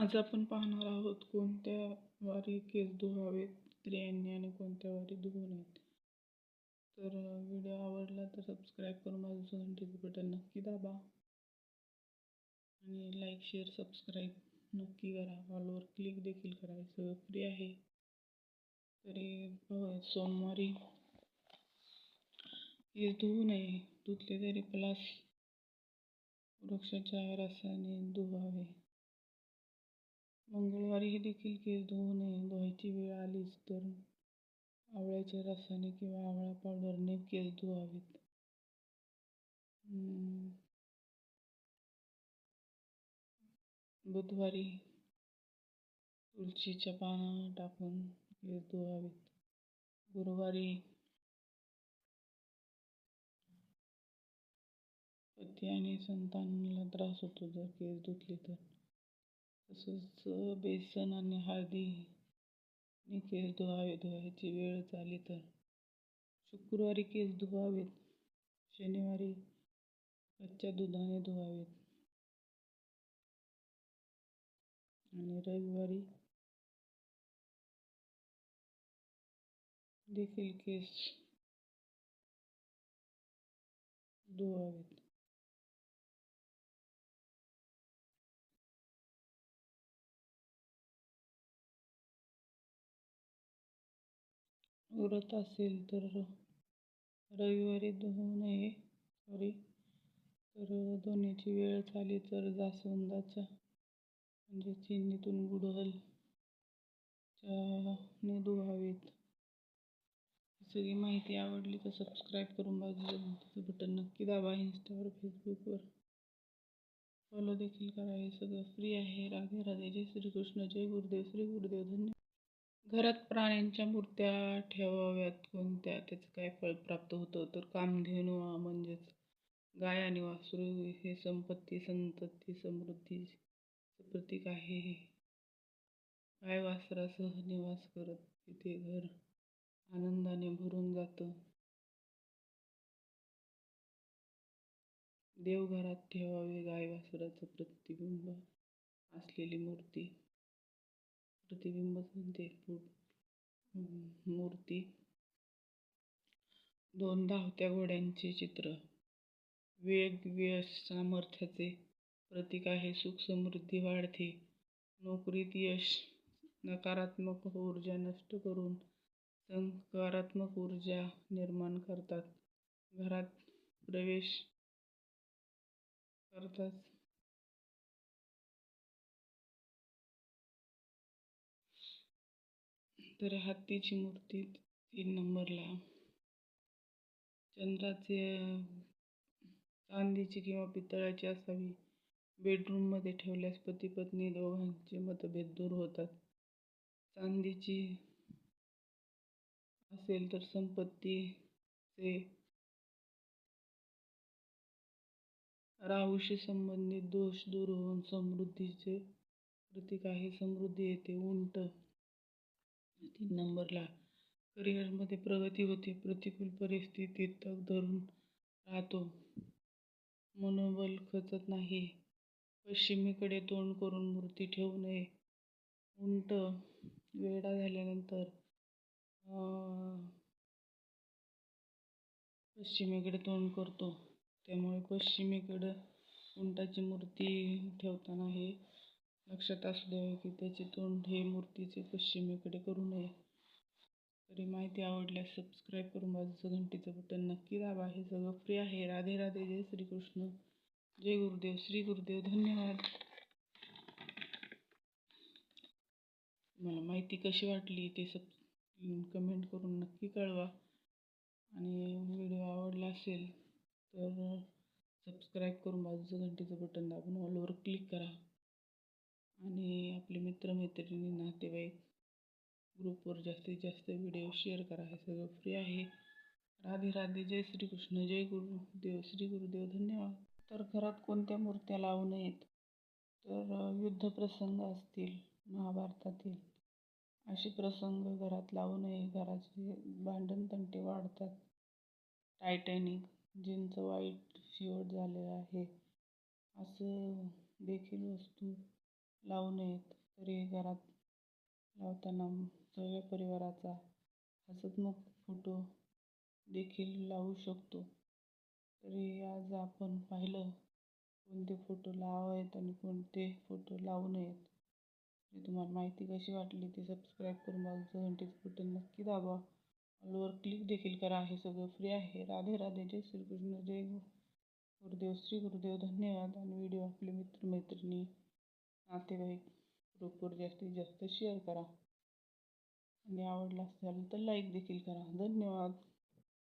आज आपण पाहणार आहोत कोणत्या वारी केस धुवावेत स्त्रियांनी आणि कोणत्या वारी धुवू नयेत तर व्हिडिओ आवडला तर सबस्क्राईब करून माझं घंटीचं बटन नक्की दाबा. आणि लाईक शेअर सबस्क्राईब नक्की करा. ऑलवर क्लिक देखील करा सगळं फ्री आहे. तरी सोमवारी केस धुवू नये धुतले तरी प्लस वृक्षाच्या रसाने धुवा मंगळवारी देखील केस धुवू नये धुवायची वेळ आलीच तर आवळ्याच्या रसाने किंवा आवळा पावडरने केस धुवावेत बुधवारी तुळशीच्या पाना टाकून केस धुवावेत गुरुवारी पती आणि संतानाला त्रास होतो जर केस धुतले तर. तसंच बेसन आणि हळदी केस धुवावे. धुवायची वेळ झाली तर. शुक्रवारी केस धुवावेत. शनिवारी कच्च्या दुधाने धुवावेत. आणि रविवारी देखील केस धुवावेत. व्रत असेल तर रविवारी धुवू नये सॉरी तर धुण्याची वेळ झाली तर जास्वंदाचा म्हणजे चिन्नीतून गुडहल ने धुवावेत. सगळी माहिती आवडली तर सबस्क्राईब करून बाजूचं बटन नक्की दाबा. इंस्टावर फेसबुकवर फॉलो देखील करा. हे सगळं फ्री आहे. राधे राधे. जय श्रीकृष्ण. जय गुरुदेव. श्री गुरुदेव. धन्यवाद. घरात प्राण्यांच्या मूर्त्या ठेवाव्यात. कोणत्या? त्याचं काय फळ प्राप्त होतं? तर कामधेनू म्हणजेच गाय आणि वासरू हे संपत्ती संतती समृद्धीचं प्रतीक आहे. गाय वासरासह निवास करत तिथे घर आनंदाने भरून जातं. देवघरात ठेवावे गाय वासराचं प्रतिबिंब असलेली मूर्ती. प्रतिबिंब म्हणते मूर्ती. दोन धावत्या घोड्यांचे चित्र. वेग यश सामर्थ्याचे प्रतीक आहे. सुख समृद्धी वाढते. नोकरीत यश नकारात्मक ऊर्जा नष्ट करून सकारात्मक ऊर्जा निर्माण करतात. घरात प्रवेश करतात. तर हत्तीची मूर्ती तीन नंबरला. चंद्राचे चांदीची किंवा पितळाची असावी. बेडरूममध्ये ठेवल्यास पती पत्नी दोघांचे मतभेद दूर होतात. चांदीची असेल तर संपत्तीचे राहूशी संबंधित दोष दूर होऊन समृद्धीचे प्रतीक आहे. समृद्धी येते. उंट तीन नंबरला. करिअरमध्ये प्रगती होते. प्रतिकूल परिस्थितीत तग धरून राहतो. मनोबल खचत नाही. पश्चिमेकडे तोंड करून मूर्ती ठेवू नये. उंट वेडा झाल्यानंतर पश्चिमेकडे तोंड करतो. त्यामुळे पश्चिमेकडं उंटाची मूर्ती ठेवताना हे लक्षात असू द्यावे की त्याचे तोंड हे मूर्तीचे पश्चिमेकडे करू नये. तरी माहिती आवडल्यास सबस्क्राईब करून बाजूचं घंटीचं बटन नक्की दाबा. हे सगळं फ्री आहे. राधे राधे. जय श्रीकृष्ण. जय गुरुदेव. श्री गुरुदेव धन्यवाद. मला माहिती कशी वाटली ते सब कमेंट करून नक्की कळवा. आणि व्हिडिओ आवडला असेल तर सबस्क्राईब करून बाजूचं घंटीचं बटन दाबून ऑलवर क्लिक करा. आणि आपले मित्रमैत्रिणी नातेवाईक ग्रुपवर जास्तीत जास्त व्हिडिओ शेअर करा. हे सगळं फ्री आहे. राधे राधे. जय श्रीकृष्ण. जय गुरुदेव. श्री गुरुदेव धन्यवाद. तर घरात कोणत्या मूर्त्या लावू नयेत? तर युद्ध प्रसंग असतील महाभारतातील. असे प्रसंग घरात लावू नये. घराचे भांडण तंटे वाढतात. टायटॅनिक ज्यांचं वाईट शेवट झालेलं आहे. असं देखील वस्तू लावू नयेत. तरी घरात लावताना सगळ्या परिवाराचा हसतमुख फोटो देखील लावू शकतो. तरी आज आपण पाहिलं कोणते फोटो लावावेत आणि कोणते फोटो लावू नयेत. जर तुम्हाला माहिती कशी वाटली ती सबस्क्राईब करून बाजूचं घंटेचं बटन नक्की दाबा. ऑलवर क्लिक देखील करा. हे सगळं फ्री आहे. राधे राधे. जय श्रीकृष्ण. जय गुरुदेव. श्री गुरुदेव. धन्यवाद. आणि व्हिडिओ आपले मित्रमैत्रिणी नातेवाईक ग्रुपवर जास्तीत जास्त शेअर करा. आणि आवडला असेल तर लाईक देखील करा. धन्यवाद.